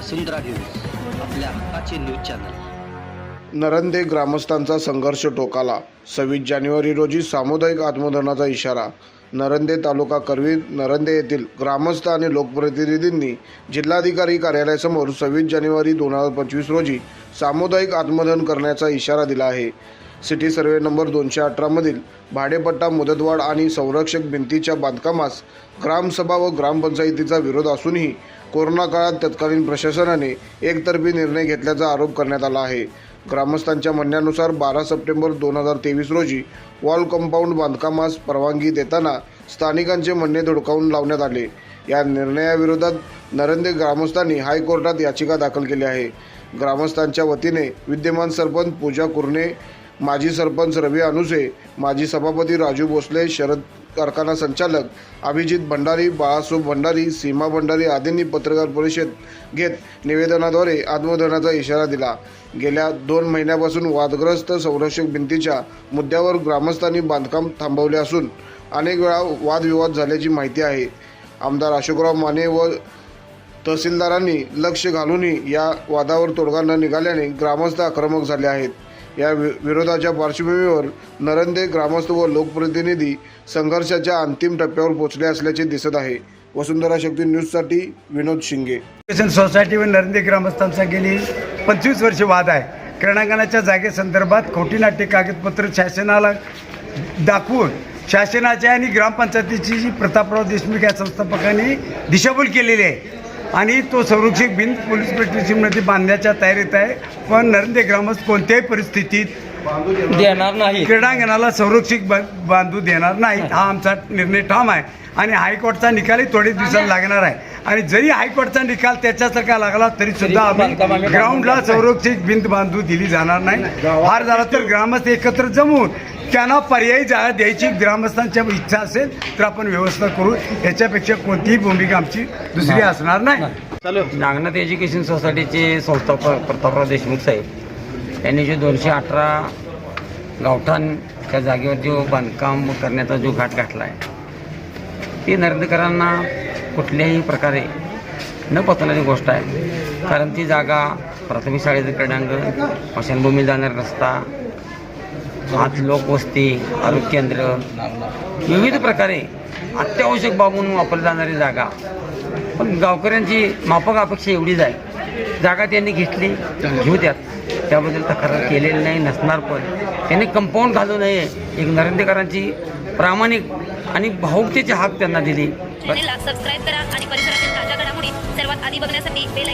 वसुंधरा news आपल्या हक्काचे news channel. Narande ग्रामस्थांचा संघर्ष टोकाला. सव्वीस जानेवारी रोजी सामुदायिक आत्मदहनाचा इशारा. नरंदे तालुका करवी नरंदे येथील ग्रामस्थ आणि लोकप्रतिनिधींनी जिल्हाधिकारी कार्यालयासमोर सव्वीस जानेवारी दोन हजार पंचवीस रोजी सामुदायिक आत्मदहन करण्याचा इशारा दिला आहे. सिटी सर्वे नंबर दोनशे अठरामधील भाडेपट्टा मुदतवाढ आणि संरक्षक भिंतीच्या बांधकामास ग्रामसभा व ग्रामपंचायतीचा विरोध असूनही कोरोना काळात तत्कालीन प्रशासनाने एकतर्फी निर्णय घेतल्याचा आरोप करण्यात आला आहे. ग्रामस्थांच्या म्हणण्यानुसार बारा सप्टेंबर दोन हजार तेवीस रोजी वॉल कंपाऊंड बांधकामास परवानगी देताना स्थानिकांचे म्हणणे धुडकावून लावण्यात आले. या निर्णयाविरोधात नरेंद्र ग्रामस्थांनी हायकोर्टात याचिका दाखल केली आहे. ग्रामस्थांच्या वतीने विद्यमान सरपंच पूजा कुर्णे माजी सरपंच रवी अनुसे माजी सभापती राजू भोसले शरद कारखाना संचालक अभिजित भंडारी बाळासाहेब भंडारी सीमा भंडारी आदींनी पत्रकार परिषद घेत निवेदनाद्वारे आत्मदहनाचा इशारा दिला. गेल्या दोन महिन्यापासून वादग्रस्त संरक्षक भिंतीच्या मुद्द्यावर ग्रामस्थांनी बांधकाम थांबवले असून अनेक वेळा वादविवाद झाल्याची माहिती आहे. आमदार अशोकराव माने व तहसीलदारांनी लक्ष घालूनही या वादावर तोडगा न निघाल्याने ग्रामस्थ आक्रमक झाले आहेत. या वि विरोधाच्या पार्श्वभूमीवर नरंदे ग्रामस्थ व लोकप्रतिनिधी संघर्षाच्या अंतिम टप्प्यावर पोहोचले असल्याचे दिसत आहे. वसुंधरा शक्ती न्यूजसाठी विनोद शिंगे. सोसायटी व नरेंद्र ग्रामस्थांचा गेली पंचवीस वर्षे वाद आहे. क्रीडांगणाच्या जागेसंदर्भात खोटी नाट्य कागदपत्र शासनाला दाखवून शासनाच्या आणि ग्रामपंचायतीची जी प्रतापराव देशमुख या संस्थापकांनी दिशाभूल केलेली आहे. आणि तो संरक्षक भिंत पोलीस स्टेशनमध्ये बांधण्याच्या तयारीत आहे. पण नरेंद्र ग्रामस्थ कोणत्याही परिस्थितीत देणार नाही. क्रीडांगणाला संरक्षक बा- बांधू देणार नाही हा आमचा निर्णय ठाम आहे. आणि हायकोर्टचा निकालही थोडे दिवसात लागणार आहे. आणि जरी हायकोर्टचा निकाल त्याच्यासारखा लागला तरी सुद्धा आम्ही ग्राउंडला संरक्षक भिंत बांधू दिली जाणार नाही. फार झाला तर ग्रामस्थ एकत्र जमून त्यांना पर्यायी जागा द्यायची ग्रामस्थांच्या इच्छा असेल तर आपण व्यवस्था करू. याच्यापेक्षा कोणतीही भूमिका आमची दुसरी असणार नाही. नागनाथ एज्युकेशन सोसायटीचे संस्थापक प्रतापराव देशमुख साहेब यांनी जो दोनशे अठरा गावठाणच्या जागेवर जो बांधकाम करण्याचा जो घाट घातला आहे ती नरेंद्रकरांना कुठल्याही प्रकारे न पचणारी गोष्ट आहे. कारण ती जागा प्राथमिक शाळेचं क्रीडांगण स्मशानभूमी जाणारा रस्ता आत लोकवस्ती आरोग्य केंद्र विविध प्रकारे अत्यावश्यक बाब म्हणून वापरली जाणारी जागा. पण गावकऱ्यांची माफक अपेक्षा एवढीच आहे. जागा त्यांनी घेतली घेऊ द्यात. त्याबद्दल तक्रार केलेली नाही नसणार पण. त्यांनी कंपाऊंड घालू नये. एक नरेंद्रकरांची प्रामाणिक आणि भाऊकतेची हाक त्यांना दिली. सबस्क्राईब करा आणि परिसरातील ताज्या घडामोडी सर्वात आधी बघण्यासाठी बेल